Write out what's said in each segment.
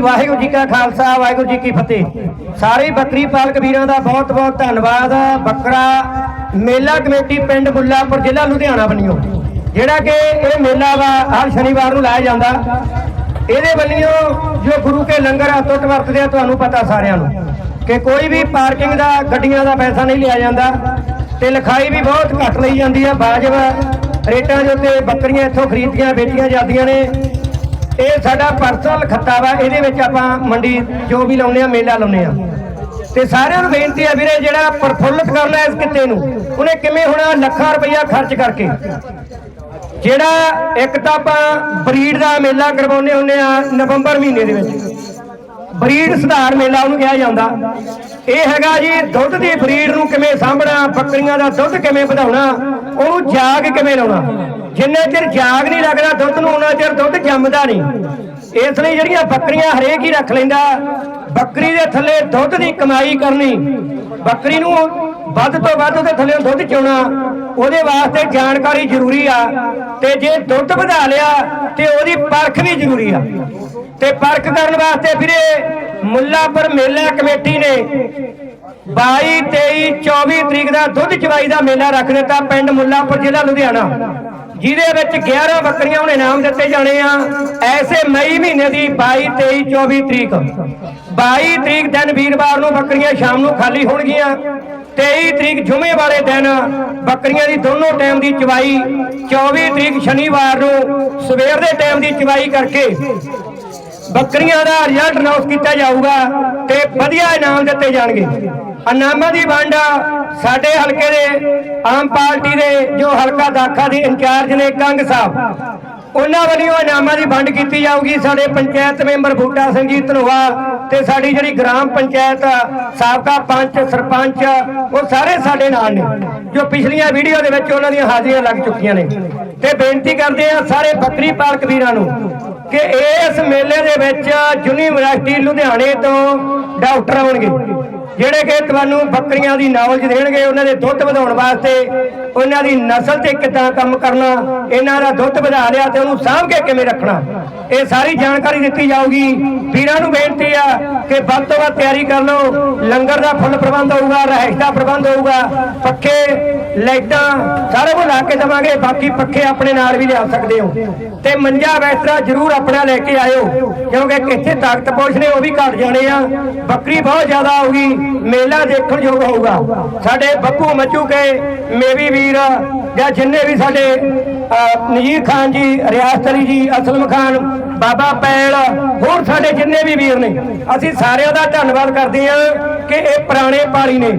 ਵਾਹਿਗੁਰੂ ਜੀ ਕਾ ਖਾਲਸਾ, ਵਾਹਿਗੁਰੂ ਜੀ ਕੀ ਫਤਿਹ। ਸਾਰੇ ਬੱਕਰੀ ਪਾਲਕ ਵੀਰਾਂ ਦਾ ਬਹੁਤ ਬਹੁਤ ਧੰਨਵਾਦ। ਬੱਕਰਾ ਮੇਲਾ ਕਮੇਟੀ ਪਿੰਡ ਮੁੱਲਾਪੁਰ ਜ਼ਿਲ੍ਹਾ ਲੁਧਿਆਣਾ ਬਣਿਓ ਜਿਹੜਾ ਕਿ ਇਹ ਮੇਲਾ ਵਾ, ਹਰ ਸ਼ਨੀਵਾਰ ਨੂੰ ਲਾਇਆ ਜਾਂਦਾ। ਇਹਦੇ ਵੱਲੋਂ ਜੋ ਗੁਰੂ ਕੇ ਲੰਗਰ ਆ ਟੁੱਟ ਵਰਤਦੇ ਆ, ਤੁਹਾਨੂੰ ਪਤਾ ਸਾਰਿਆਂ ਨੂੰ। ਕਿ ਕੋਈ ਵੀ ਪਾਰਕਿੰਗ ਦਾ, ਗੱਡੀਆਂ ਦਾ ਪੈਸਾ ਨਹੀਂ ਲਿਆ ਜਾਂਦਾ। ਤੇ ਲਿਖਾਈ ਵੀ ਬਹੁਤ ਘੱਟ ਲਈ ਜਾਂਦੀ ਆ। ਬਾਜਬ ਰੇਟਾਂ ਦੇ ਉੱਤੇ ਬੱਕਰੀਆਂ ਇੱਥੋਂ ਖਰੀਦੀਆਂ ਵੇਚੀਆਂ ਜਾਂਦੀਆਂ ਨੇ। ਇਹ ਸਾਡਾ ਪਰਸਨਲ ਖੱਤਾ ਵਾ, ਇਹਦੇ ਵਿੱਚ ਆਪਾਂ ਮੰਡੀ ਜੋ ਵੀ ਲਾਉਂਦੇ ਆ, ਮੇਲਾ ਲਾਉਂਦੇ ਆ। ਤੇ ਸਾਰਿਆਂ ਨੂੰ ਬੇਨਤੀ ਆ ਵੀਰੇ, ਜਿਹੜਾ ਪ੍ਰਫੁੱਲਤ ਕਰਨਾ ਇਸ ਕਿੱਤੇ ਨੂੰ, ਉਹਨੇ ਕਿਵੇਂ ਹੋਣਾ ਲੱਖਾਂ ਰੁਪਈਆ ਖਰਚ ਕਰਕੇ? ਜਿਹੜਾ ਇੱਕ ਤਾਂ ਆਪਾਂ ਬਰੀਡ ਦਾ ਮੇਲਾ ਕਰਵਾਉਂਦੇ ਹੁੰਦੇ ਆ ਨਵੰਬਰ ਮਹੀਨੇ ਦੇ ਵਿੱਚ, ਬਰੀਡ ਸੁਧਾਰ ਮੇਲਾ ਉਹਨੂੰ ਕਿਹਾ ਜਾਂਦਾ। ਇਹ ਹੈਗਾ ਜੀ, ਦੁੱਧ ਦੀ ਬਰੀਡ ਨੂੰ ਕਿਵੇਂ ਸਾਂਭਣਾ, ਬੱਕਰੀਆਂ ਦਾ ਦੁੱਧ ਕਿਵੇਂ ਵਧਾਉਣਾ, ਉਹਨੂੰ ਜਾਗ ਕਿਵੇਂ ਲਾਉਣਾ। ਜਿੰਨੇ ਚਿਰ ਜਾਗ ਨਹੀਂ ਲੱਗਦਾ ਦੁੱਧ ਨੂੰ ਉਹਨਾਂ ਚਿਰ ਦੁੱਧ ਜੰਮਦਾ ਨਹੀਂ। ਇਸ ਲਈ ਜਿਹੜੀਆਂ ਬੱਕਰੀਆਂ ਹਰੇਕ ਹੀ ਰੱਖ ਲੈਂਦਾ, ਬੱਕਰੀ ਦੇ ਥੱਲੇ ਦੁੱਧ ਦੀ ਕਮਾਈ ਕਰਨੀ, ਬੱਕਰੀ ਨੂੰ ਵੱਧ ਤੋਂ ਵੱਧ ਉਹਦੇ ਥੱਲੇ ਦੁੱਧ ਚੋਣਾ ਉਹਦੇ ਵਾਸਤੇ ਜਾਣਕਾਰੀ ਜ਼ਰੂਰੀ ਆ। ਤੇ ਜੇ ਦੁੱਧ ਵਧਾ ਲਿਆ, ਤੇ ਉਹਦੀ ਪਰਖ ਵੀ ਜ਼ਰੂਰੀ ਆ। ਤੇ ਪਰਖ ਕਰਨ ਵਾਸਤੇ ਵੀਰੇ, ਮੁੱਲਾਪੁਰ ਮੇਲਾ ਕਮੇਟੀ ਨੇ 22 23 24 ਤਰੀਕ ਦਾ ਦੁੱਧ ਚਵਾਈ ਦਾ ਮੇਲਾ ਰੱਖ ਦਿੱਤਾ ਪਿੰਡ ਮੁੱਲਾਪੁਰ ਜ਼ਿਲ੍ਹਾ ਲੁਧਿਆਣਾ। ਜਿਹਦੇ ਵਿੱਚ 11 ਬੱਕਰੀਆਂ ਹੁਣ ਇਨਾਮ ਦਿੱਤੇ ਜਾਣੇ ਆ। ਐਸੇ ਮਈ ਮਹੀਨੇ ਦੀ 22 23 24 ਤਰੀਕ। 22 ਤਰੀਕ ਦਿਨ ਵੀਰਵਾਰ ਨੂੰ ਬੱਕਰੀਆਂ ਸ਼ਾਮ ਨੂੰ ਖਾਲੀ ਹੋਣਗੀਆਂ। 23 ਤਰੀਕ ਜੁਮੇ ਵਾਲੇ ਦਿਨ ਬੱਕਰੀਆਂ ਦੀ ਦੋਨੋਂ ਟਾਈਮ ਦੀ ਚਵਾਈ। 24 ਤਰੀਕ ਸ਼ਨੀਵਾਰ ਨੂੰ ਸਵੇਰ ਦੇ ਟਾਈਮ ਦੀ ਚਵਾਈ ਕਰਕੇ ਬੱਕਰੀਆਂ ਦਾ ਰਿਜ਼ਲਟ ਅਨਾਉਂਸ ਕੀਤਾ ਜਾਊਗਾ ਤੇ ਵਧੀਆ ਇਨਾਮ ਦਿੱਤੇ ਜਾਣਗੇ। ਇਨਾਮਾਂ ਦੀ ਵੰਡ ਸਾਡੇ ਹਲਕੇ ਦੇ ਆਮ ਪਾਰਟੀ ਦੇ ਜੋ ਹਲਕਾ ਦਾਖਾ ਦੇ ਇੰਚਾਰਜ ਨੇ ਕੰਗ ਸਾਹਿਬ, ਉਹਨਾਂ ਵੱਲੋਂ ਇਨਾਮਾਂ ਦੀ ਵੰਡ ਕੀਤੀ ਜਾਊਗੀ। ਸਾਡੇ ਪੰਚਾਇਤ ਮੈਂਬਰ ਬੂਟਾ ਸਿੰਘ ਜੀ ਧਨੋਆ ਤੇ ਸਾਡੀ ਜਿਹੜੀ ਗ੍ਰਾਮ ਪੰਚਾਇਤ ਸਾਬਕਾ ਪੰਚ, ਸਰਪੰਚ, ਉਹ ਸਾਰੇ ਸਾਡੇ ਨਾਲ ਨੇ, ਜੋ ਪਿਛਲੀਆਂ ਵੀਡੀਓ ਦੇ ਵਿੱਚ ਉਹਨਾਂ ਦੀਆਂ ਹਾਜ਼ਰੀਆਂ ਲੱਗ ਚੁੱਕੀਆਂ ਨੇ। ਤੇ ਬੇਨਤੀ ਕਰਦੇ ਆ ਸਾਰੇ ਬੱਕਰੀ ਪਾਲਕ ਵੀਰਾਂ ਨੂੰ ਕਿ ਇਸ ਮੇਲੇ ਦੇ ਵਿੱਚ ਯੂਨੀਵਰਸਿਟੀ ਲੁਧਿਆਣੇ ਤੋਂ ਡਾਕਟਰ ਆਉਣਗੇ। ਜਿਹੜੇ ਕਿ ਤੁਹਾਨੂੰ ਬੱਕਰੀਆਂ ਦੀ ਨੌਲੇਜ ਦੇਣਗੇ, ਉਹਨਾਂ ਦੇ ਦੁੱਧ ਵਧਾਉਣ ਵਾਸਤੇ, ਉਹਨਾਂ ਦੀ ਨਸਲ ਤੇ ਕਿੱਦਾਂ ਕੰਮ ਕਰਨਾ, ਇਹਨਾਂ ਦਾ ਦੁੱਧ ਵਧਾ ਲਿਆ ਤੇ ਉਹਨੂੰ ਸਾਂਭ ਕੇ ਕਿਵੇਂ ਰੱਖਣਾ। ਇਹ ਸਾਰੀ ਜਾਣਕਾਰੀ ਦਿੱਤੀ ਜਾਊਗੀ। ਵੀਰਾਂ ਨੂੰ ਬੇਨਤੀ ਆ ਕਿ ਵੱਧ ਤੋਂ ਵੱਧ ਤਿਆਰੀ ਕਰ ਲਓ। ਲੰਗਰ ਦਾ ਫੁੱਲ ਪ੍ਰਬੰਧ ਹੋਊਗਾ, ਰਹਿਸ਼ ਦਾ ਪ੍ਰਬੰਧ ਹੋਊਗਾ। ਪੱਖੇ, ਲਾਈਟਾਂ, ਸਾਰਾ ਕੁਝ ਲਾ ਕੇ ਦੇਵਾਂਗੇ। ਬਾਕੀ ਪੱਖੇ ਆਪਣੇ ਨਾਲ ਵੀ ਲਿਆ ਸਕਦੇ ਹੋ। ਤੇ ਮੰਜਾ ਵੈਸਰਾ ਜ਼ਰੂਰ ਆਪਣਾ ਲੈ ਕੇ ਆਇਓ, ਕਿਉਂਕਿ ਕਿੱਥੇ ਤਾਕਤ ਪਹੁੰਚ ਨੇ ਉਹ ਵੀ ਘਟ ਜਾਣੇ ਆ। ਬੱਕਰੀ ਬਹੁਤ ਜ਼ਿਆਦਾ ਆਊਗੀ। ਮੇਲਾ ਦੇਖਣ ਯੋਗ ਹੋਊਗਾ। ਸਾਡੇ ਬੱਬੂ ਮੱਚੂ ਕੇ, ਮੇਵੀ ਵੀਰ, ਜਾਂ ਜਿੰਨੇ ਵੀ ਸਾਡੇ ਨਜੀਰ ਖਾਨ ਜੀ ਰਿਆਸਤ ਜੀ, ਅਸਲਮ ਖਾਨ, ਬਾਬਾ ਪੈਲ, ਹੋਰ ਸਾਡੇ ਜਿੰਨੇ ਵੀ ਵੀਰ ਨੇ, ਅਸੀਂ ਸਾਰਿਆਂ ਦਾ ਧੰਨਵਾਦ ਕਰਦੇ ਹਾਂ ਕਿ ਇਹ ਪੁਰਾਣੇ ਪਾਲੀ ਨੇ।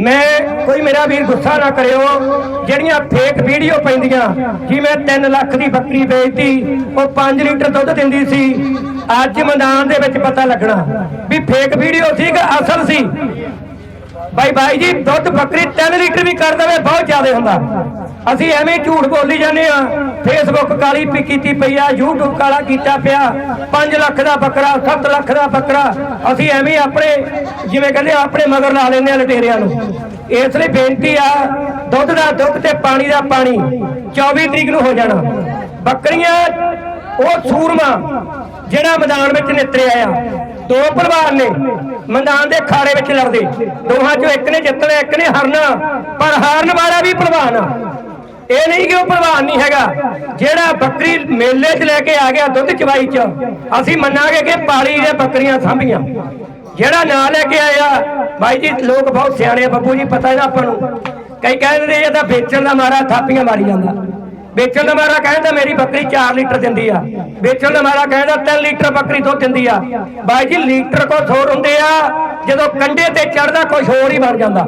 ਮੈਂ, ਕੋਈ ਮੇਰਾ ਵੀਰ ਗੁੱਸਾ ਨਾ ਕਰਿਓ, ਜਿਹੜੀਆਂ ਫੇਕ ਵੀਡੀਓ ਪੈਂਦੀਆਂ, ਜਿਵੇਂ 3 ਲੱਖ ਦੀ ਬੱਕਰੀ ਵੇਚਦੀ ਉਹ 5 ਲੀਟਰ ਦੁੱਧ ਦਿੰਦੀ ਸੀ ਅੱਜ ਮੈਦਾਨ ਦੇ ਵਿੱਚ ਪਤਾ ਲੱਗਣਾ ਵੀ ਫੇਕ ਵੀਡੀਓ ਸੀ ਕਿ ਅਸਲ ਸੀ। ਬਾਈ ਬਾਈ ਜੀ, ਦੁੱਧ ਬੱਕਰੀ 3 ਲੀਟਰ ਵੀ ਕਰ ਦੇਵੇ, ਬਹੁਤ ਜ਼ਿਆਦਾ ਹੁੰਦਾ। ਅਸੀਂ ਐਵੇਂ ਝੂਠ ਬੋਲੀ ਜਾਂਦੇ ਆ ਫੇਸਬੁੱਕ ਕਾਲੀ ਪੀ ਕੀਤੀ ਪਈ ਆ, YouTube ਕਾਲਾ ਕੀਤਾ ਪਿਆ। 5 ਲੱਖ ਦਾ ਬੱਕਰਾ 7 ਲੱਖ ਦਾ ਬੱਕਰਾ। ਅਸੀਂ ਐਵੇਂ ਆਪਣੇ, ਜਿਵੇਂ ਕਹਿੰਦੇ ਆਪਣੇ ਮਗਰ ਲਾ ਲੈਂਦੇ ਆ ਲਟੇਰਿਆਂ ਨੂੰ। ਇਸ ਲਈ ਬੇਨਤੀ ਆ, ਦੁੱਧ ਦਾ ਦੁੱਧ ਤੇ ਪਾਣੀ ਦਾ ਪਾਣੀ 24 ਤਰੀਕ ਨੂੰ ਹੋ ਜਾਣਾ। ਬੱਕਰੀਆਂ, ਉਹ ਸੂਰਮਾ ਜਿਹੜਾ ਮੈਦਾਨ ਵਿੱਚ ਨਿਤਰਿਆ ਆ ਦੋ ਪਹਿਲਵਾਨ ਨੇ ਮੈਦਾਨ ਦੇ ਖਾੜੇ ਵਿੱਚ ਲੜਦੇ। ਦੋਹਾਂ ਚੋਂ ਇੱਕ ਨੇ ਜਿੱਤਣਾ ਇੱਕ ਨੇ ਹਾਰਨਾ, ਪਰ ਹਾਰਨ ਵਾਲਾ ਵੀ ਪ੍ਰਵਾਨ ਆ। ਇਹ ਨਹੀਂ ਕਿ ਉਹ ਪ੍ਰਵਾਨ ਨਹੀਂ ਹੈਗਾ। ਜਿਹੜਾ ਬੱਕਰੀ ਮੇਲੇ 'ਚ ਲੈ ਕੇ ਆ ਗਿਆ ਦੁੱਧ ਚਵਾਈ 'ਚ, ਅਸੀਂ ਮੰਨਾਂਗੇ ਕਿ ਪਾਲੀ ਦੇ ਬੱਕਰੀਆਂ ਸਾਂਭੀਆਂ। ਜਿਹੜਾ ਨਾਂ ਲੈ ਕੇ ਆਇਆ, ਬਾਈ ਜੀ, ਲੋਕ ਬਹੁਤ ਸਿਆਣੇ ਆ, ਬੱਬੂ ਜੀ, ਪਤਾ ਇਹਦਾ ਆਪਾਂ ਨੂੰ। ਕਈ ਕਹਿੰਦੇ ਇਹ ਤਾਂ ਵੇਚਣ ਦਾ ਮਾਰਾ ਥਾਪੀਆਂ ਮਾਰੀ ਜਾਂਦਾ। ਵੇਚਣ ਦਾ ਮਾਰਾ ਕਹਿੰਦਾ ਮੇਰੀ ਬੱਕਰੀ 4 ਲੀਟਰ ਦਿੰਦੀ ਆ। ਵੇਚਣ ਦਾ ਮਾਰਾ ਕਹਿੰਦਾ 3 ਲੀਟਰ ਬੱਕਰੀ ਦੁੱਧ ਦਿੰਦੀ ਆ। ਬਾਈ ਜੀ, ਲੀਟਰ ਕੋ ਥੋੜ ਹੁੰਦੇ ਆ, ਜਦੋਂ ਕੰਡੇ ਤੇ ਚੜਦਾ ਕੁਝ ਹੋਰ ਹੀ ਬਣ ਜਾਂਦਾ।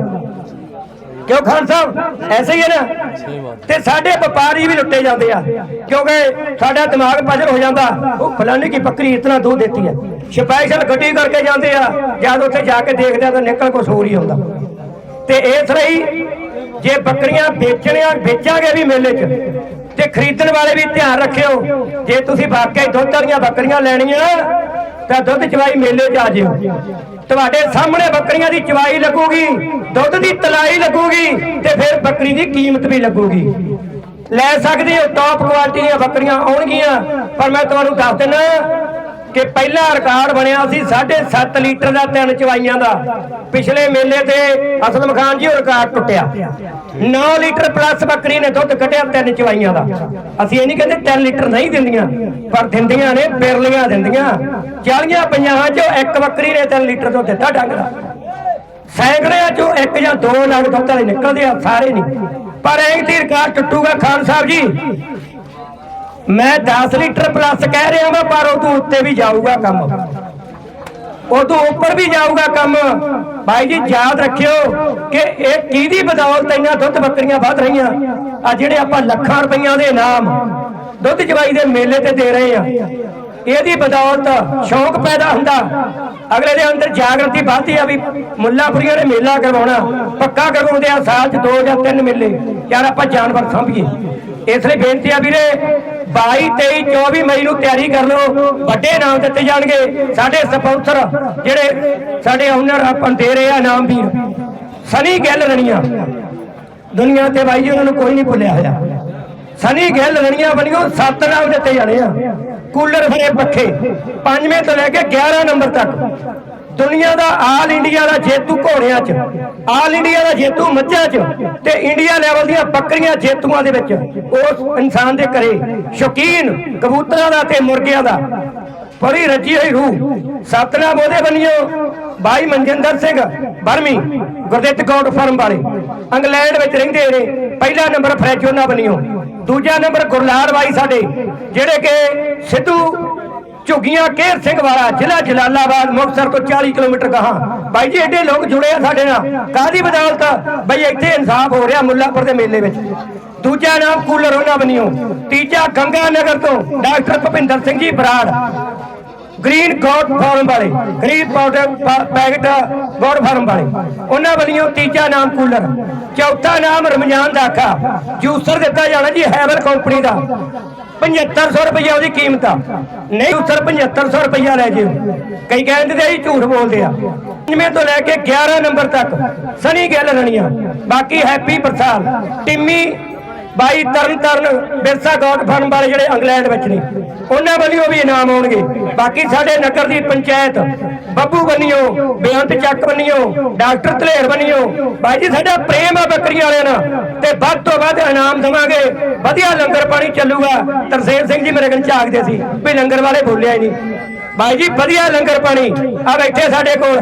ਕਿਉਂ ਖਾਨ ਸਾਹਿਬ? ਐਸੇ ਹੀ ਹੈ ਨਾ? ਤੇ ਸਾਡੇ ਵਪਾਰੀ ਵੀ ਲੁੱਟੇ ਜਾਂਦੇ ਆ। ਕਿਉਂਕਿ ਸਾਡਾ ਦਿਮਾਗ ਪਜਰ ਹੋ ਜਾਂਦਾ, ਉਹ ਫਲਾਣੇ ਕੀ ਬੱਕਰੀ ਇਤਨਾ ਦੁੱਧ ਦਿੱਤੀ ਹੈ। ਸਪੈਸ਼ਲ ਗੱਡੀ ਕਰਕੇ ਜਾਂਦੇ ਆ, ਜਦ ਉੱਥੇ ਜਾ ਕੇ ਦੇਖਦੇ ਆ ਤਾਂ ਨਿਕਲ ਕੁਛ ਹੋਰ ਹੀ ਹੁੰਦਾ ਤੇ ਇਸ ਲਈ ਜੇ ਬੱਕਰੀਆਂ ਵੇਚਣੀਆਂ ਵੇਚਾਂਗੇ ਵੀ ਮੇਲੇ 'ਚ। ਤੇ ਖਰੀਦਣ ਵਾਲੇ ਵੀ ਧਿਆਨ ਰੱਖਿਓ, ਜੇ ਤੁਸੀਂ ਵਾਕਿਆ ਦੁੱਧ ਵਾਲੀਆਂ ਬੱਕਰੀਆਂ ਲੈਣੀਆਂ, ਤਾਂ ਦੁੱਧ ਚਵਾਈ ਮੇਲੇ 'ਚ ਆ ਜਿਓ। ਤੁਹਾਡੇ ਸਾਹਮਣੇ ਬੱਕਰੀਆਂ ਦੀ ਚਵਾਈ ਲੱਗੂਗੀ, ਦੁੱਧ ਦੀ ਤਲਾਈ ਲੱਗੂਗੀ, ਤੇ ਫਿਰ ਬੱਕਰੀ ਦੀ ਕੀਮਤ ਵੀ ਲੱਗੂਗੀ। ਲੈ ਸਕਦੇ ਹੋ ਟੌਪ ਕੁਆਲਿਟੀ ਦੀਆਂ ਬੱਕਰੀਆਂ ਆਉਣਗੀਆਂ, ਪਰ ਮੈਂ ਤੁਹਾਨੂੰ ਦੱਸ ਦਿੰਦਾ ਕਿ ਪਹਿਲਾ ਰਿਕਾਰਡ ਬਣਿਆ ਸੀ 7.5 ਲੀਟਰ ਦਾ ਤਿੰਨ ਚਵਾਈਆਂ ਦਾ। ਪਿਛਲੇ ਮੇਲੇ ਤੇ ਅਸਲਮ ਖਾਨ ਜੀ ਉਹ ਰਿਕਾਰਡ ਟੁੱਟਿਆ। 9 ਲੀਟਰ ਪਲੱਸ ਬੱਕਰੀ ਨੇ ਦੁੱਧ ਕੱਢਿਆ ਤਿੰਨ ਚਵਾਈਆਂ ਦਾ। ਅਸੀਂ ਇਹ ਨਹੀਂ ਕਹਿੰਦੇ 3 ਲੀਟਰ ਨਹੀਂ ਦਿੰਦੀਆਂ, ਪਰ ਦਿੰਦੀਆਂ ਨੇ, ਬਿਰਲੀਆਂ ਦਿੰਦੀਆਂ। 40 ਪੰਜਾਹਾਂ ਚੋਂ ਇੱਕ ਬੱਕਰੀ ਨੇ 3 ਲੀਟਰ ਦੁੱਧ ਦਿੱਤਾ ਡੰਗ ਦਾ। ਸੈਂਕੜਿਆਂ ਚੋਂ ਇੱਕ ਜਾਂ ਦੋ ਨਗ ਦੁੱਧ ਵਾਲੇ ਨਿਕਲਦੇ ਆ, ਸਾਰੇ ਨਹੀਂ। ਪਰ ਐਂ ਦੀ ਰਿਕਾਰਡ ਟੁੱਟੂਗਾ ਖਾਨ ਸਾਹਿਬ ਜੀ। ਮੈਂ 10 ਲੀਟਰ ਪਲੱਸ ਕਹਿ ਰਿਹਾ ਹਾਂ ਪਰ ਉਹ ਤੋਂ ਉੱਤੇ ਵੀ ਜਾਊਗਾ ਕੰਮ। ਉਹ ਤੋਂ ਉੱਪਰ ਵੀ ਜਾਊਗਾ ਕੰਮ। ਭਾਈ ਜੀ, ਯਾਦ ਰੱਖਿਓ ਕਿ ਇਹ ਕਿਹਦੀ ਬਦੌਲਤ ਇੰਨਾ ਦੁੱਧ ਬੱਕਰੀਆਂ ਵੱਧ ਰਹੀਆਂ? ਆ ਜਿਹੜੇ ਆਪਾਂ ਲੱਖਾਂ ਰੁਪਈਆਂ ਦੇ ਇਨਾਮ ਦੁੱਧ ਜਵਾਈ ਦੇ ਮੇਲੇ ਤੇ ਦੇ ਰਹੇ ਆ। ਇਹਦੀ ਬਦੌਲਤ ਸ਼ੌਂਕ ਪੈਦਾ ਹੁੰਦਾ। ਅਗਲੇ ਦੇ ਅੰਦਰ ਜਾਗਰਤੀ ਵੱਧਦੀ ਆ ਵੀ ਮੁੱਲਾਪੁਰੀਆਂ ਨੇ ਮੇਲਾ ਕਰਵਾਉਣਾ, ਪੱਕਾ ਕਰਵਾਉਂਦੇ ਆ, ਸਾਲ 'ਚ ਦੋ ਜਾਂ ਤਿੰਨ ਮੇਲੇ, ਯਾਰ ਆਪਾਂ ਜਾਨਵਰ ਸਾਂਭੀਏ। ਇਸ ਲਈ ਬੇਨਤੀ ਆ ਵੀਰੇ 22 23 24 ਮਈ ਨੂੰ ਤਿਆਰੀ ਕਰ ਲਓ, ਵੱਡੇ ਇਨਾਮ ਦਿੱਤੇ ਜਾਣਗੇ। ਸਾਡੇ ਸਪਾਂਸਰ, ਜਿਹੜੇ ਸਾਡੇ ਓਨਰ ਆਪਾਂ ਦੇ ਰਹੇ ਆ ਇਨਾਮ ਵੀਰ ਸਨੀ ਗਿੱਲ ਰਣੀਆਂ। ਦੁਨੀਆ ਤੇ ਬਾਈ ਜੀ, ਉਹਨਾਂ ਨੂੰ ਕੋਈ ਨਹੀਂ ਭੁੱਲਿਆ ਹੋਇਆ। ਸਨੀ ਗਿੱਲ ਰਣੀਆਂ ਬਣੀਆਂ ਸੱਤ ਨਾਮ ਦਿੱਤੇ ਜਾਣੇ ਆ। ਕੂਲਰ ਫਰੇ ਪੱਖੇ। ਪੰਜਵੇਂ ਤੋਂ ਲੈ ਕੇ 11 ਨੰਬਰ ਤੱਕ। ਦੁਨੀਆ ਦਾ ਆਲ ਇੰਡੀਆ ਦਾ ਜੇਤੂ ਘੋੜਿਆਂ 'ਚ, ਆਲ ਇੰਡੀਆ ਦਾ ਜੇਤੂ ਮੱਝਾਂ 'ਚ ਤੇ ਇੰਡੀਆ ਲੈਵਲ ਦੀਆਂ ਬੱਕਰੀਆਂ ਜੇਤੂਆਂ ਦੇ ਵਿੱਚ। ਉਸ ਇਨਸਾਨ ਦੇ ਘਰੇ ਸ਼ੌਕੀਨ ਕਬੂਤਰਾਂ ਦਾ ਤੇ ਮੁਰਗਿਆਂ ਦਾ। ਬੜੀ ਰੱਜੀ ਹੋਈ ਰੂਹ। ਸਤਨਾਮ ਉਹਦੇ ਬਣਿਓ ਬਾਈ ਮਨਜਿੰਦਰ ਸਿੰਘ ਬਰਮੀ ਗੁਰਦਿੱਤ ਗੋਡ ਫਾਰਮ ਵਾਲੇ। ਇੰਗਲੈਂਡ ਵਿੱਚ ਰਹਿੰਦੇ ਨੇ। ਪਹਿਲਾ ਨੰਬਰ ਫਰੈਜੋਨਾ ਬਣਿਓ ਦੂਜਾ ਨੰਬਰ ਗੁਰਲਾਲ ਬਾਈ ਸਾਡੇ, ਜਿਹੜੇ ਕਿ ਸਿੱਧੂ ਝੁੱਗੀਆਂ ਕੇਰ ਸਿੰਘ ਵਾਲਾ, ਜ਼ਿਲ੍ਹਾ ਜਲਾਲਾਬਾਦ, ਮੁਕਤਸਰ ਤੋਂ 40 ਕਿਲੋਮੀਟਰ ਗਾਹਾਂ। ਬਾਈ ਜੀ, ਐਡੇ ਲੋਕ ਜੁੜੇ ਆ ਸਾਡੇ ਨਾਲ। ਕਾਦੀ ਬਦੌਲਤ ਬਈ ਇੱਥੇ ਇਨਸਾਫ ਹੋ ਰਿਹਾ ਮੁੱਲਾਪੁਰ ਦੇ ਮੇਲੇ ਵਿੱਚ। ਦੂਜਾ ਨਾਮ ਕੂਲਰ ਉਹਨਾਂ ਬਣਿਓ। ਤੀਜਾ ਗੰਗਾ ਨਗਰ ਤੋਂ doctor Bhupinder Singh ji Brar. Green goat farm ਵਾਲੇ, green powder packet goat farm ਵਾਲੇ। ਉਹਨਾਂ ਵੱਲੋਂ ਤੀਜਾ ਨਾਮ ਕੂਲਰ, ਚੌਥਾ ਨਾਮ ਰਮਜ਼ਾਨ ਦਾਖਾ ਜੂਸਰ ਦਿੱਤਾ ਜਾਣਾ ਜੀ ਹੈਵਲ ਕੰਪਨੀ ਦਾ। 7500 ਰੁਪਏ ਉਹਦੀ ਕੀਮਤ ਆ। ਨਹੀਂ ਉਸਰ 7500 ਰੁਪਇਆ ਲੈ ਜਿਓ। ਕਈ ਕਹਿੰਦੇ ਤੇ ਅਸੀਂ ਝੂਠ ਬੋਲਦੇ ਆ। ਪੰਜਵੇਂ ਤੋਂ ਲੈ ਕੇ 11 ਨੰਬਰ ਤੱਕ, ਸਨੀ ਗਿੱਲ ਰਣੀਆਂ। ਬਾਕੀ ਹੈਪੀ ਪ੍ਰਸਾਦ, ਟਿੰਮੀ ਬਾਈ ਤਰਨ ਤਰਨ ਬਿਰਸਾ ਗੋਡ ਫਾਰਮ ਵਾਲੇ ਜਿਹੜੇ ਇੰਗਲੈਂਡ ਵਿੱਚ ਨੇ, ਉਹਨਾਂ ਵੱਲੋਂ ਵੀ ਇਨਾਮ ਆਉਣਗੇ। ਬਾਕੀ ਸਾਡੇ ਨਗਰ ਦੀ ਪੰਚਾਇਤ, ਬੱਬੂ ਬੰਨਿਓ, ਬੇਅੰਤ ਚੱਕ ਬੰਨਿਓ, ਡਾਕਟਰ ਧਲੇਰ ਬੰਨਿਓ, ਬਾਈ ਜੀ ਸਾਡਾ ਪ੍ਰੇਮ ਆ ਬੱਕਰੀਆਂ ਵਾਲਿਆਂ ਨਾਲ, ਤੇ ਵੱਧ ਤੋਂ ਵੱਧ ਇਨਾਮ ਦੇਵਾਂਗੇ। ਵਧੀਆ ਲੰਗਰ ਪਾਣੀ ਚੱਲੂਗਾ। ਤਰਸੇਮ ਸਿੰਘ ਜੀ ਮੇਰੇ ਕੋਲ ਝਾਕਦੇ ਸੀ ਵੀ ਲੰਗਰ ਵਾਲੇ ਬੋਲਿਆ ਹੀ ਨਹੀਂ। ਬਾਈ ਜੀ ਵਧੀਆ ਲੰਗਰ ਪਾਣੀ। ਆ ਬੈਠੇ ਸਾਡੇ ਕੋਲ।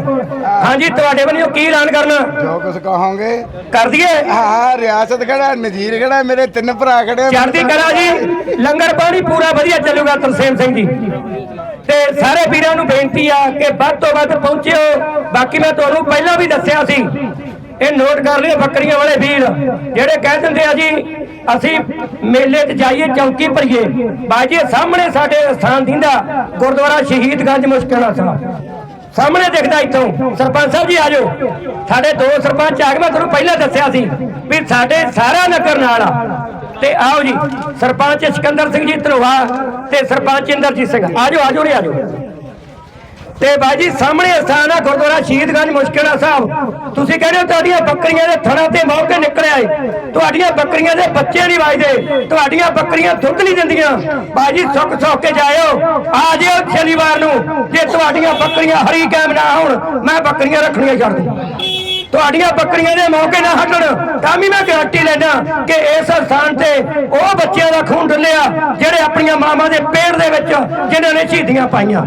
ਹਾਂਜੀ ਤੁਹਾਡੇ ਵੱਲੋਂ ਕੀ ਐਲਾਨ ਕਰਨਾ? ਜੋ ਕੁਝ ਕਹੋਗੇ। ਕਰ ਦਈਏ? ਹਾਂ ਰਿਆਸਤ ਖੜਾ ਨਜ਼ੀਰ ਖੜਾ ਮੇਰੇ ਤਿੰਨ ਭਰਾ ਖੜੇ। ਚੜ੍ਹਦੀ ਕਲਾ ਜੀ ਲੰਗਰ ਪਾਣੀ ਪੂਰਾ ਵਧੀਆ ਚੱਲੂਗਾ ਤਰਸੇਮ ਸਿੰਘ ਜੀ। ਤੇ ਸਾਰੇ ਵੀਰਾਂ ਨੂੰ ਬੇਨਤੀ ਆ ਕਿ ਵੱਧ ਤੋਂ ਵੱਧ ਪਹੁੰਚਿਓ। ਬਾਕੀ ਮੈਂ ਤੁਹਾਨੂੰ ਪਹਿਲਾਂ ਵੀ ਦੱਸਿਆ ਸੀ ਇਹ ਨੋਟ ਕਰ ਲਿਓ ਬੱਕਰੀਆਂ ਵਾਲੇ ਵੀਰ ਜਿਹੜੇ ਕਹਿ ਦਿੰਦੇ ਆ ਜੀ ਅਸੀਂ ਮੇਲੇ 'ਚ ਜਾਈਏ, ਚੌਕੀ ਭਰੀਏ। ਬਾਜੀ, ਸਾਹਮਣੇ ਸਾਡੇ ਸਥਾਨ ਦਿੰਦਾ ਗੁਰਦੁਆਰਾ ਸ਼ਹੀਦਗੰਜ ਮੁਸ਼ਕਿਲਾ ਸਾਹਿਬ। ਸਾਹਮਣੇ ਦਿਖਦਾ ਇੱਥੋਂ। ਸਰਪੰਚ ਸਾਹਿਬ ਜੀ ਆਜੋ ਸਾਡੇ ਦੋ ਸਰਪੰਚ ਆ ਗਏ, ਮੈਂ ਤੁਹਾਨੂੰ ਪਹਿਲਾਂ ਦੱਸਿਆ ਸੀ ਵੀ ਸਾਡੇ ਸਾਰਾ ਨਗਰ ਨਾਲ ਆ ਤੇ ਆਓ ਜੀ, ਸਰਪੰਚ ਸਿਕੰਦਰ ਸਿੰਘ ਜੀ ਧਨੋਆ ਤੇ ਸਰਪੰਚ ਇੰਦਰਜੀਤ ਸਿੰਘ। ਆਜੋ ਆਜੋ ਰੇ ਆਜੋ ਤੇ ਬਾਜੀ ਸਾਹਮਣੇ ਸਥਾਨ ਆ ਗੁਰਦੁਆਰਾ ਸ਼ਹੀਦਗੰਜ ਮੁਸ਼ਕਿਲਾ ਸਾਹਿਬ। ਤੁਸੀਂ ਕਹਿੰਦੇ ਹੋ ਤੁਹਾਡੀਆਂ ਬੱਕਰੀਆਂ ਦੇ ਥਣਾ ਤੇ ਮੌਕੇ ਨਿਕਲਿਆ ਏ ਤੁਹਾਡੀਆਂ ਬੱਕਰੀਆਂ ਦੇ ਬੱਚੇ ਨਹੀਂ ਵਾਜਦੇ ਤੁਹਾਡੀਆਂ ਬੱਕਰੀਆਂ ਦੁੱਧ ਨਹੀਂ ਦਿੰਦੀਆਂ। ਬਾਜੀ ਸੁੱਕ ਸੁੱਕ ਕੇ ਜਾਇਓ। ਆ ਜਿਓ ਸ਼ਨੀਵਾਰ ਨੂੰ। ਜੇ ਤੁਹਾਡੀਆਂ ਬੱਕਰੀਆਂ ਹਰੀ ਕਾਇਮ ਨਾ ਹੋਣ, ਮੈਂ ਬੱਕਰੀਆਂ ਰੱਖਣੀਆਂ ਛੱਡ ਦੂੰ ਤੁਹਾਡੀਆਂ ਬੱਕਰੀਆਂ ਦੇ ਮੌਕੇ ਨਾ ਹਟਣ। ਤਾਂ ਵੀ ਮੈਂ ਗਾਰੰਟੀ ਲੈਣਾ ਕਿ ਇਸ ਸਥਾਨ ਤੇ ਉਹ ਬੱਚਿਆਂ ਦਾ ਖੂਨ ਡੁੱਲਿਆ ਜਿਹੜੇ ਆਪਣੀਆਂ ਮਾਵਾਂ ਦੇ ਪੇਟ ਦੇ ਵਿੱਚ ਜਿਨ੍ਹਾਂ ਨੇ ਸ਼ਹੀਦੀਆਂ ਪਾਈਆਂ।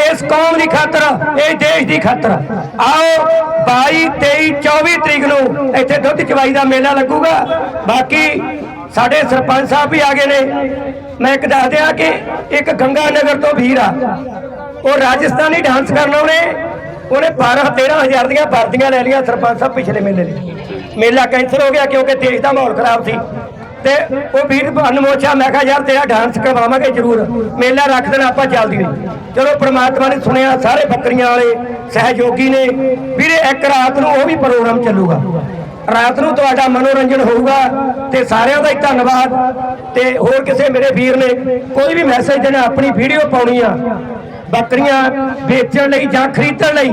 ਇਸ ਕੌਮ ਦੀ ਖਾਤਰ, ਇਹ ਦੇਸ਼ ਦੀ ਖਾਤਰ। ਆਓ 22 23 24 ਤਰੀਕ ਨੂੰ ਇੱਥੇ ਦੁੱਧ ਚਵਾਈ ਦਾ ਮੇਲਾ ਲੱਗੂਗਾ। ਬਾਕੀ ਸਾਡੇ ਸਰਪੰਚ ਸਾਹਿਬ ਵੀ ਆ ਗਏ ਨੇ। ਮੈਂ ਇੱਕ ਦੱਸ ਦਿਆਂ ਕਿ ਇੱਕ ਗੰਗਾ ਨਗਰ ਤੋਂ ਵੀਰ ਆ। ਉਹ ਰਾਜਸਥਾਨੀ ਡਾਂਸ ਕਰਨ ਆਉਣੇ। ਉਹਨੇ 12 13000 ਦੀਆਂ ਵਰਦੀਆਂ ਲੈ ਲਈਆਂ ਸਰਪੰਚ ਸਾਹਿਬ ਪਿਛਲੇ ਮੇਲੇ ਲਈ ਮੇਲਾ ਕੈਂਸਲ ਹੋ ਗਿਆ ਕਿਉਂਕਿ ਦੇਸ਼ ਦਾ ਮਾਹੌਲ ਖਰਾਬ ਸੀ। ਤੇ ਉਹ ਵੀਰ ਅਨਮੋਚਾ ਮੈਂ ਕਿਹਾ, ਯਾਰ, ਤੇਰਾ ਡਾਂਸ ਕਰਵਾਵਾਂਗੇ ਜ਼ਰੂਰ। ਮੇਲਾ ਰੱਖ ਦੇਣਾ ਆਪਾਂ ਚੱਲਦੀ ਨਹੀਂ ਚਲੋ, ਪ੍ਰਮਾਤਮਾ ਨੇ ਸੁਣਿਆ, ਸਾਰੇ ਬੱਕਰੀਆਂ ਵਾਲੇ ਸਹਿਯੋਗੀ ਨੇ। ਵੀਰੇ, ਇੱਕ ਰਾਤ ਨੂੰ ਉਹ ਵੀ ਪ੍ਰੋਗਰਾਮ ਚੱਲੂਗਾ। ਰਾਤ ਨੂੰ ਤੁਹਾਡਾ ਮਨੋਰੰਜਨ ਹੋਊਗਾ ਤੇ ਸਾਰਿਆਂ ਦਾ ਹੀ ਧੰਨਵਾਦ। ਤੇ ਹੋਰ ਕਿਸੇ ਮੇਰੇ ਵੀਰ ਨੇ ਕੋਈ ਵੀ ਮੈਸੇਜ ਦੇਣਾ, ਆਪਣੀ ਵੀਡੀਓ ਪਾਉਣੀ ਆ ਬੱਕਰੀਆਂ ਵੇਚਣ ਲਈ ਜਾਂ ਖਰੀਦਣ ਲਈ,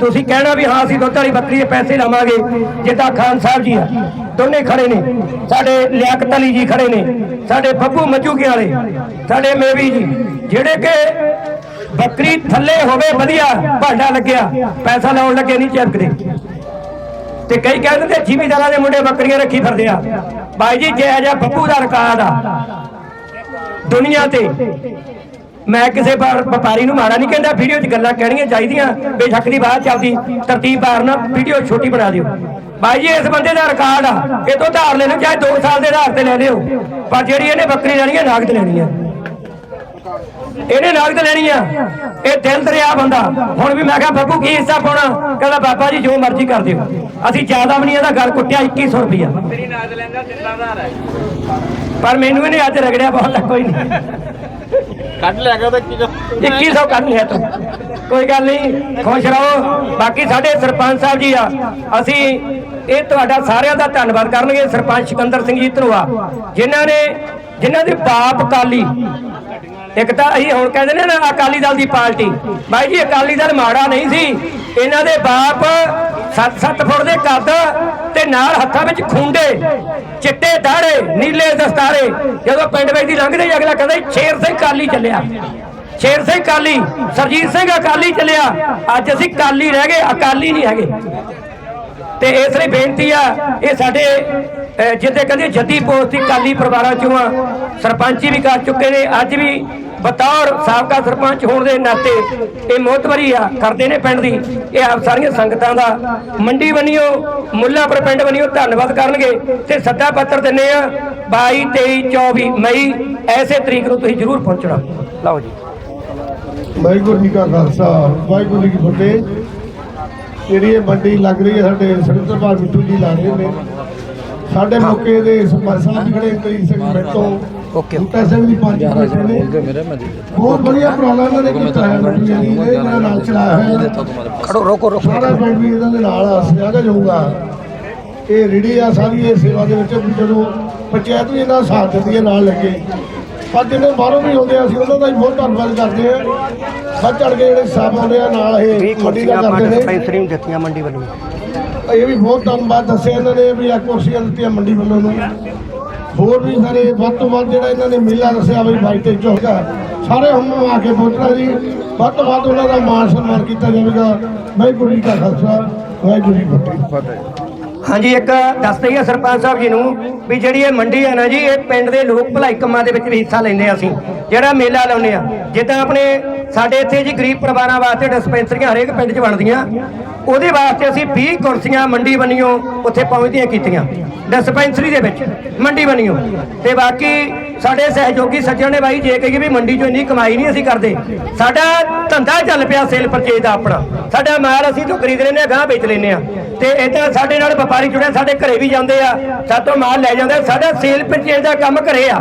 ਤੁਸੀਂ ਕਹਿਣਾ ਵੀ ਹਾਂ, ਅਸੀਂ ਦੁੱਧ ਵਾਲੀ ਬੱਕਰੀ ਦੇ ਪੈਸੇ ਲਵਾਂਗੇ, ਜਿੱਦਾਂ ਖਾਨ ਸਾਹਿਬ ਜੀ ਆ। ਦੋਨੇ ਖੜੇ ਨੇ। ਸਾਡੇ ਲਿਆਕਤ ਅਲੀ ਜੀ ਖੜੇ ਨੇ। ਸਾਡੇ ਬੱਬੂ ਮੱਜੂਕੇ ਵਾਲੇ, ਸਾਡੇ ਮੇਵੀ ਜੀ, ਜਿਹੜੇ ਕਿ ਬੱਕਰੀ ਥੱਲੇ ਹੋਵੇ ਵਧੀਆ, ਭਾਂਡਾ ਲੱਗਿਆ, ਪੈਸਾ ਲਾਉਣ ਲੱਗੇ ਨਹੀਂ ਚਿਪਕਦੇ ਤੇ ਕਈ ਕਹਿੰਦੇ ਨੇ ਜ਼ਿਮੀਦਾਰਾਂ ਦੇ ਮੁੰਡੇ ਬੱਕਰੀਆਂ ਰੱਖੀ ਫਿਰਦੇ ਆ। ਬਾਈ ਜੀ ਜੇ ਅਜਾ ਬੱਬੂ ਦਾ ਰਿਕਾਰਡ ਆ, ਦੁਨੀਆ ਤੇ। ਮੈਂ ਕਿਸੇ ਵਪਾਰੀ ਨੂੰ ਮਾੜਾ ਨਹੀਂ ਕਹਿੰਦਾ ਵੀਡੀਓ 'ਚ ਗੱਲਾਂ ਕਹਿਣੀਆਂ ਚਾਹੀਦੀਆਂ। ਬੇਸ਼ੱਕ ਦੀ ਬਾਤ ਚੱਲਦੀ ਤਰਤੀਬ ਬਾਰ ਨਾ ਵੀਡੀਓ ਛੋਟੀ ਬਣਾ ਦਿਓ। ਬਾਈ ਜੀ ਇਸ ਬੰਦੇ ਦਾ ਰਿਕਾਰਡ ਆ। ਇਹ ਤੋਂ ਧਾਰ ਲੈ ਲਓ ਚਾਹੇ 2 ਸਾਲ ਦੇ ਆਧਾਰ ਤੇ ਲੈ ਲਿਓ। ਪਰ ਜਿਹੜੀ ਇਹਨੇ ਬੱਕਰੀ ਲੈਣੀ ਹੈ ਨਾਗਦ ਲੈਣੀ ਹੈ ਇਹਨੇ ਨਾਗਦ ਲੈਣੀ ਆ। ਇਹ ਦਿਲ ਦਰਿਆ ਬੰਦਾ। ਹੁਣ ਵੀ ਮੈਂ ਕਿਹਾ ਬੱਬੂ ਕੀ ਹਿੱਸਾ ਪਾਉਣਾ? ਕਹਿੰਦਾ ਬਾਬਾ ਜੀ ਜੋ ਮਰਜ਼ੀ ਕਰ ਦਿਓ। ਅਸੀਂ ਜ਼ਿਆਦਾ ਵੀ ਨਹੀਂ ਇਹਦਾ ਗੱਲ ਕੁੱਟਿਆ 2100 ਰੁਪਇਆ ਤੇਰੀ ਨਾਦ ਲੈਂਦਾ ਜ਼ਿੰਦਾਦਾਰ ਹੈ। ਪਰ ਮੈਨੂੰ ਇਹਨੇ ਅੱਜ ਰਗੜਿਆ ਬਹੁਤ ਕੋਈ ਨਹੀਂ। ਕੱਢ ਲਿਆ ਗਿਆ ਤਾਂ ਕੀ 2100 ਕਰ ਲਿਆ ਤੂੰ। ਕੋਈ ਗੱਲ ਨਹੀਂ, ਖੁਸ਼ ਰਹੋ। ਬਾਕੀ ਸਾਡੇ ਸਰਪੰਚ ਸਾਹਿਬ ਜੀ ਆ, ਅਸੀਂ ਇਹ ਤੁਹਾਡਾ ਸਾਰਿਆਂ ਦਾ ਧੰਨਵਾਦ ਕਰਨਗੇ ਸਰਪੰਚ ਸਿਕੰਦਰ ਸਿੰਘ ਜੀ ਧਨੋਆ ਜਿਨ੍ਹਾਂ ਨੇ, ਜਿਨ੍ਹਾਂ ਦੇ ਬਾਪ ਅਕਾਲੀ। ਇੱਕ ਤਾਂ ਅਸੀਂ ਹੁਣ ਕਹਿੰਦੇ ਨੇ ਨਾ ਅਕਾਲੀ ਦਲ ਦੀ ਪਾਰਟੀ। ਬਾਈ ਜੀ, ਅਕਾਲੀ ਦਲ ਮਾੜਾ ਨਹੀਂ ਸੀ। ਇਹਨਾਂ ਦੇ ਬਾਪ 7-7 ਫੁੱਟ ਦੇ ਕੱਦ ਤੇ ਨਾਲ ਹੱਥਾਂ ਵਿੱਚ ਖੁੰਡੇ ਚਿੱਟੇ ਦਾੜੇ ਨੀਲੇ ਦਸਤਾਰੇ। ਜਦੋਂ ਪਿੰਡ ਵਿੱਚ ਦੀ ਲੰਘਦੇ ਸੀ, ਅਗਲਾ ਕਹਿੰਦਾ ਸ਼ੇਰ ਸਿੰਘ ਕਾਲੀ ਚੱਲਿਆ। ਸ਼ੇਰ ਸਿੰਘ ਕਾਲੀ ਸਰਜੀਤ ਸਿੰਘ ਅਕਾਲੀ ਚੱਲਿਆ। ਅੱਜ ਅਸੀਂ ਕਾਲੀ ਰਹਿ ਗਏ ਅਕਾਲੀ ਨਹੀਂ ਹੈਗੇ। ਤੇ ਇਸ ਲਈ ਬੇਨਤੀ ਆ ਇਹ ਸਾਡੇ ਅਹ, ਜਿੱਥੇ ਕਹਿੰਦੇ ਜੱਦੀ ਪੋਸਟ ਦੀ ਕਾਲੀ ਪਰਿਵਾਰਾਂ ਚੋਂ ਆ ਸਰਪੰਚੀ ਵੀ ਕਰ ਚੁੱਕੇ ਨੇ। ਅੱਜ ਵੀ ਬਤੌਰ ਸਾਬਕਾ ਸਰਪੰਚ ਹੋਣ ਦੇ ਨਾਤੇ ਇਹ ਮੋਤਬਰੀ ਆ ਕਰਦੇ ਨੇ ਪਿੰਡ ਦੀ। ਇਹ ਆਪ ਸਾਰੀਆਂ ਸੰਗਤਾਂ ਦਾ। ਮੰਡੀ ਬਣੀਓ ਮੁੱਲਾਪੁਰ ਪਿੰਡ ਬਣੀਓ ਧੰਨਵਾਦ ਕਰਨਗੇ। ਤੇ ਸੱਦਾ ਪੱਤਰ ਦਿੰਨੇ ਆ 22 23 24 ਮਈ ਐਸੇ ਤਰੀਕ ਨੂੰ ਤੁਸੀਂ ਜ਼ਰੂਰ ਪਹੁੰਚਣਾ। ਲਓ ਜੀ। ਵਾਹਿਗੁਰੂ ਜੀ ਕਾ ਖਾਲਸਾ ਵਾਹਿਗੁਰੂ ਜੀ ਕੀ ਫਤਿਹ। ਜਿਹੜੀ ਇਹ ਮੰਡੀ ਲੱਗ ਰਹੀ ਹੈ ਸਾਡੇ ਸਰਿੰਦਰਪਾਲ ਮਿੱਠੂ ਜੀ ਲਾ ਰਹੇ ਨੇ। ਸਾਡੇ ਮੌਕੇ ਦੇ ਸਰਪੰਚ ਸਾਹਿਬ ਵੀ ਖੜੇ ਕਈ ਸਿੰਘ ਮਿੱਟੋ ਓਕੇ ਬੂਟਾ ਸਿੰਘ ਦੀ ਪੰਜ ਬੈਠੇ ਨੇ ਬਹੁਤ ਵਧੀਆ ਪ੍ਰੋਗਰਾਮ ਇਹਨਾਂ ਨੇ ਕੀਤਾ ਹੈ ਜੀ ਨੇ ਇਹਨਾਂ ਨਾਲ ਚਲਾਇਆ ਹੋਇਆ। ਖੜੋ ਰੋਕੋ ਰੋਕੋ। ਸਾਰਾ ਪਿੰਡ ਵੀ ਇਹਨਾਂ ਦੇ ਨਾਲ ਆ ਸਿਆਗਾ ਜਾਊਗਾ ਇਹ ਰੀੜੀ ਆ ਸਾਰੀ ਇਹ ਸੇਵਾ ਦੇ ਵਿੱਚ ਜਦੋਂ ਪੰਚਾਇਤ ਵੀ ਇਹਨਾਂ ਦਾ ਸਾਥ ਦਿੰਦੀ ਹੈ ਨਾਲ ਲੱਗੇ ਪਰ ਜਿਹਨੇ ਬਾਹਰੋਂ ਵੀ ਆਉਂਦੇ ਆ ਅਸੀਂ ਉਹਨਾਂ ਦਾ ਵੀ ਬਹੁਤ ਧੰਨਵਾਦ ਕਰਦੇ ਆ ਵੱਧ ਚੜ ਕੇ ਜਿਹੜੇ ਸਾਹਿਬ ਆਉਂਦੇ ਆ ਨਾਲ ਇਹ ਮੰਡੀ ਦਾ ਕਰਦੇ ਨੇ। ਡਿਸਪੈਂਸਰੀ ਦਿੱਤੀਆਂ ਮੰਡੀ ਵੱਲੋਂ। ਇਹ ਵੀ ਬਹੁਤ ਧੰਨਵਾਦ ਦੱਸਿਆ ਇਹਨਾਂ ਨੇ ਵੀ ਆ ਕੁਰਸੀਆਂ ਦਿੱਤੀਆਂ ਮੰਡੀ ਵੱਲੋਂ ਨੂੰ। ਹੋਰ ਵੀ ਸਾਰੇ ਵੱਧ ਤੋਂ ਵੱਧ ਜਿਹੜਾ ਇਹਨਾਂ ਨੇ ਮੇਲਾ ਦੱਸਿਆ ਵੀ ਬਾਈ ਤੇ ਚੌਕਾ ਸਾਰੇ ਹਮ ਆ ਕੇ ਪਹੁੰਚਣਾ ਜੀ, ਵੱਧ ਤੋਂ ਵੱਧ ਉਹਨਾਂ ਦਾ ਮਾਣ ਸਨਮਾਨ ਕੀਤਾ ਜਾਵੇਗਾ। ਵਾਹਿਗੁਰੂ ਜੀ ਕਾ ਖਾਲਸਾ, ਵਾਹਿਗੁਰੂ ਜੀ ਕੀ ਫਤਿਹ। ਹਾਂਜੀ, ਇੱਕ ਦੱਸ ਦਈਏ ਸਰਪੰਚ ਸਾਹਿਬ ਜੀ ਨੂੰ ਵੀ ਜਿਹੜੀ ਇਹ ਮੰਡੀ ਹੈ ਨਾ ਜੀ, ਇਹ ਪਿੰਡ ਦੇ ਲੋਕ ਭਲਾਈ ਕੰਮਾਂ ਦੇ ਵਿੱਚ ਵੀ ਹਿੱਸਾ ਲੈਂਦੇ ਆ ਅਸੀਂ। ਜਿਹੜਾ ਮੇਲਾ ਲਾਉਂਦੇ ਆ, ਜਿੱਦਾਂ ਆਪਣੇ ਸਾਡੇ ਇੱਥੇ ਜੀ ਗਰੀਬ ਪਰਿਵਾਰਾਂ ਵਾਸਤੇ ਡਿਸਪੈਂਸਰੀਆਂ ਹਰੇਕ ਪਿੰਡ 'ਚ ਬਣਦੀਆਂ। ਉਹਦੇ ਵਾਸਤੇ ਅਸੀਂ 20 ਕੁਰਸੀਆਂ ਮੰਡੀ ਬਣੀਓ ਉੱਥੇ ਪਹੁੰਚਦੀਆਂ ਕੀਤੀਆਂ ਡਿਸਪੈਂਸਰੀ ਦੇ ਵਿੱਚ, ਮੰਡੀ ਬਣੀਓ। ਤੇ ਬਾਕੀ ਸਾਡੇ ਸਹਿਯੋਗੀ ਸੱਜਣ ਨੇ ਬਾਈ, ਜੇ ਕਹੀਏ ਵੀ ਮੰਡੀ 'ਚੋਂ ਇੰਨੀ ਕਮਾਈ ਨਹੀਂ ਅਸੀਂ ਕਰਦੇ, ਸਾਡਾ ਧੰਦਾ ਚੱਲ ਪਿਆ ਸੇਲ ਪਰਚੇਜ ਦਾ ਆਪਣਾ। ਸਾਡਾ ਮਾਲ ਅਸੀਂ ਤੋਂ ਖਰੀਦ ਲੈਂਦੇ ਆ ਗਾਂ ਵੇਚ ਲੈਂਦੇ ਆ। ਤੇ ਇਦਾਂ ਸਾਡੇ ਨਾਲ ਵਪਾਰੀ ਜੁੜਿਆ ਸਾਡੇ ਘਰੇ ਵੀ ਜਾਂਦੇ ਆ ਸਾਤੋਂ ਮਾਲ ਲੈ ਜਾਂਦੇ ਸਾਡਾ ਸੇਲ ਪਰਚੇਜ ਦਾ ਕੰਮ ਘਰੇ ਆ।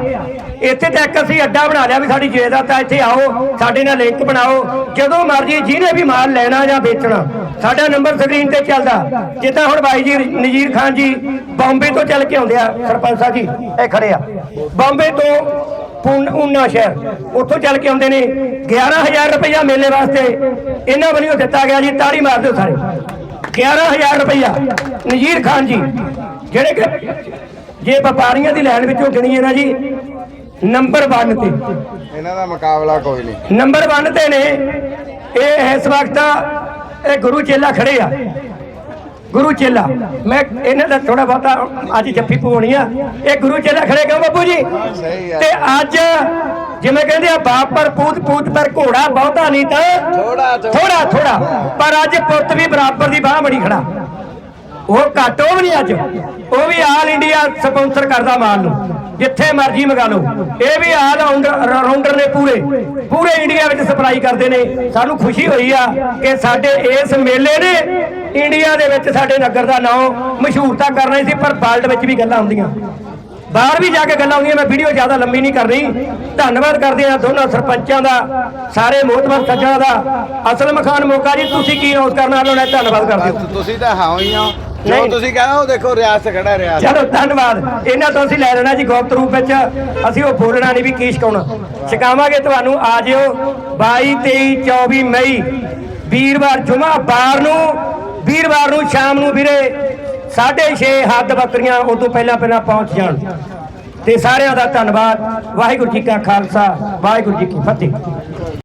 ਇੱਥੇ ਤੱਕ ਅਸੀਂ ਅੱਡਾ ਬਣਾ ਲਿਆ ਵੀ ਸਾਡੀ ਜਾਇਦਾਦ ਆ ਇੱਥੇ ਆਓ, ਸਾਡੇ ਨਾਲ ਲਿੰਕ ਬਣਾਓ, ਜਦੋਂ ਮਰਜ਼ੀ ਜਿਹਨੇ ਵੀ ਮਾਲ ਲੈਣਾ ਜਾਂ ਵੇਚਣਾ ਸਾਡਾ ਨੰਬਰ ਸਕਰੀਨ ਤੇ ਚੱਲਦਾ। ਜਿੱਦਾਂ ਹੁਣ ਬਾਈ ਜੀ ਨਜੀਰ ਖਾਨ ਜੀ ਬੰਬੇ ਤੋਂ ਚੱਲ ਕੇ ਆਉਂਦੇ ਆ ਸਰਪੰਚ ਸਾਹਿਬ ਜੀ ਇਹ ਖੜੇ ਆ। ਬੰਬੇ ਤੋਂ ਪੁਨ ਉਨਾ ਸ਼ਹਿਰ ਉੱਥੋਂ ਚੱਲ ਕੇ ਆਉਂਦੇ ਨੇ। 11000 ਰੁਪਇਆ ਮੇਲੇ ਵਾਸਤੇ ਇਹਨਾਂ ਵੱਲੋਂ ਦਿੱਤਾ ਗਿਆ ਜੀ ਤਾੜੀ ਮਾਰ ਦਿਓ ਸਾਰੇ। 11000 ਰੁਪਇਆ ਨਜੀਰ ਖਾਨ ਜੀ ਜਿਹੜੇ ਕਿ ਜੇ ਵਪਾਰੀਆਂ ਦੀ ਲਾਈਨ ਵਿੱਚੋਂ ਗਿਣੀਏ ਨਾ ਜੀ ਨੰਬਰ 1 ਤੇ। ਇਹਨਾਂ ਦਾ ਮੁਕਾਬਲਾ ਕੋਈ ਨਹੀਂ। ਨੰਬਰ 1 ਤੇ ਨੇ। ਇਹ ਇਸ ਵਕਤ ਇਹ ਗੁਰੂ ਚੇਲਾ ਖੜੇ ਆ। ਗੁਰੂ ਚੇਲਾ। ਮੈਂ ਇਹਨਾਂ ਦਾ ਥੋੜਾ ਬਹੁਤਾ ਅੱਜ ਜੱਫੀ ਪਵਾਉਣੀ ਆ। ਇਹ ਗੁਰੂ ਚੇਲਾ ਖੜੇ ਕਿਉਂ ਬੱਬੂ ਜੀ? ਤੇ ਅੱਜ ਜਿਵੇਂ ਕਹਿੰਦੇ ਆ ਬਾਪ ਪਰ ਪੂਤ ਪੂਤ ਪਰ ਘੋੜਾ ਬਹੁਤਾ ਨਹੀਂ ਤਾਂ ਥੋੜਾ ਥੋੜਾ ਥੋੜਾ ਪਰ ਅੱਜ ਪੁੱਤ ਵੀ ਬਰਾਬਰ ਦੀ ਬਾਹ ਬਣੀ ਖੜਾ। ਉਹ ਘੱਟ, ਉਹ ਵੀ ਨਹੀਂ ਅੱਜ। ਉਹ ਵੀ ਆਲ ਇੰਡੀਆ ਸਪਾਂਸਰ ਕਰਦਾ ਮਾਲ ਨੂੰ। ਜਿੱਥੇ ਮਰਜ਼ੀ ਮੰਗਾ ਲਓ। ਇਹ ਵੀ ਆਲ ਰਾਉਂਡਰ ਨੇ ਪੂਰੇ। ਪੂਰੇ ਇੰਡੀਆ ਵਿੱਚ ਸਪਲਾਈ ਕਰਦੇ ਨੇ। ਸਾਨੂੰ ਖੁਸ਼ੀ ਹੋਈ ਆ ਕਿ ਸਾਡੇ ਇਸ ਮੇਲੇ ਨੇ ਇੰਡੀਆ ਦੇ ਵਿੱਚ ਸਾਡੇ ਨਗਰ ਦਾ ਨਾਮ ਮਸ਼ਹੂਰ ਤਾਂ ਕਰਨਾ ਸੀ, ਪਰ ਵਰਲਡ ਵਿੱਚ ਵੀ ਗੱਲਾਂ ਹੁੰਦੀਆਂ। ਬਾਹਰ ਵੀ ਜਾ ਕੇ ਗੱਲਾਂ ਹੁੰਦੀਆਂ। ਮੈਂ ਵੀਡੀਓ ਜ਼ਿਆਦਾ ਲੰਮੀ ਨਹੀਂ ਕਰਨੀ। ਧੰਨਵਾਦ ਕਰਦੇ ਆ ਦੋਨਾਂ ਸਰਪੰਚਾਂ ਦਾ, ਸਾਰੇ ਮੋਹਤਵਰ ਸੱਜਣਾ ਦਾ। ਅਸਲਮ ਖਾਨ ਮੋਕਾ ਜੀ, ਤੁਸੀਂ ਕੀ ਨੋਟ ਕਰਨਾ? ਵਾਲੋਂ ਨੇ ਧੰਨਵਾਦ ਕਰਦੇ ਹੋ। ਤੁਸੀਂ ਤਾਂ ਹਾਂ ਹੀ ਆ ਨਹੀਂ। ਜੋ ਤੁਸੀਂ ਕਹਿੰਦੇ ਉਹ ਦੇਖੋ ਰਿਆਸਤ ਖੜਾ ਰਿਆਸਤ ਚਲੋ ਧੰਨਵਾਦ। ਇਹਨਾਂ ਤੋਂ ਅਸੀਂ ਲੈ ਲੈਣਾ ਜੀ ਗੁਪਤ ਰੂਪ ਵਿੱਚ। ਅਸੀਂ ਉਹ ਬੋਲਣਾ ਨਹੀਂ ਵੀ ਕੀ ਛਕਾਉਣਾ ਛਕਾਵਾਂਗੇ ਤੁਹਾਨੂੰ ਆ ਜਿਓ। 22 23 24 ਮਈ। ਵੀਰਵਾਰ ਜੁਮਾ ਬਾਰ ਨੂੰ ਵੀਰਵਾਰ ਨੂੰ ਸ਼ਾਮ ਨੂੰ ਵੀਰੇ 6:30 ਹੱਦ ਬੱਕਰੀਆਂ ਉਦੋਂ ਪਹਿਲਾਂ ਪਹਿਲਾਂ ਪਹੁੰਚ ਜਾਣ। ਤੇ ਸਾਰਿਆਂ ਦਾ ਧੰਨਵਾਦ। ਵਾਹਿਗੁਰੂ ਜੀ ਕਾ ਖਾਲਸਾ ਵਾਹਿਗੁਰੂ ਜੀ ਕੀ ਫਤਿਹ।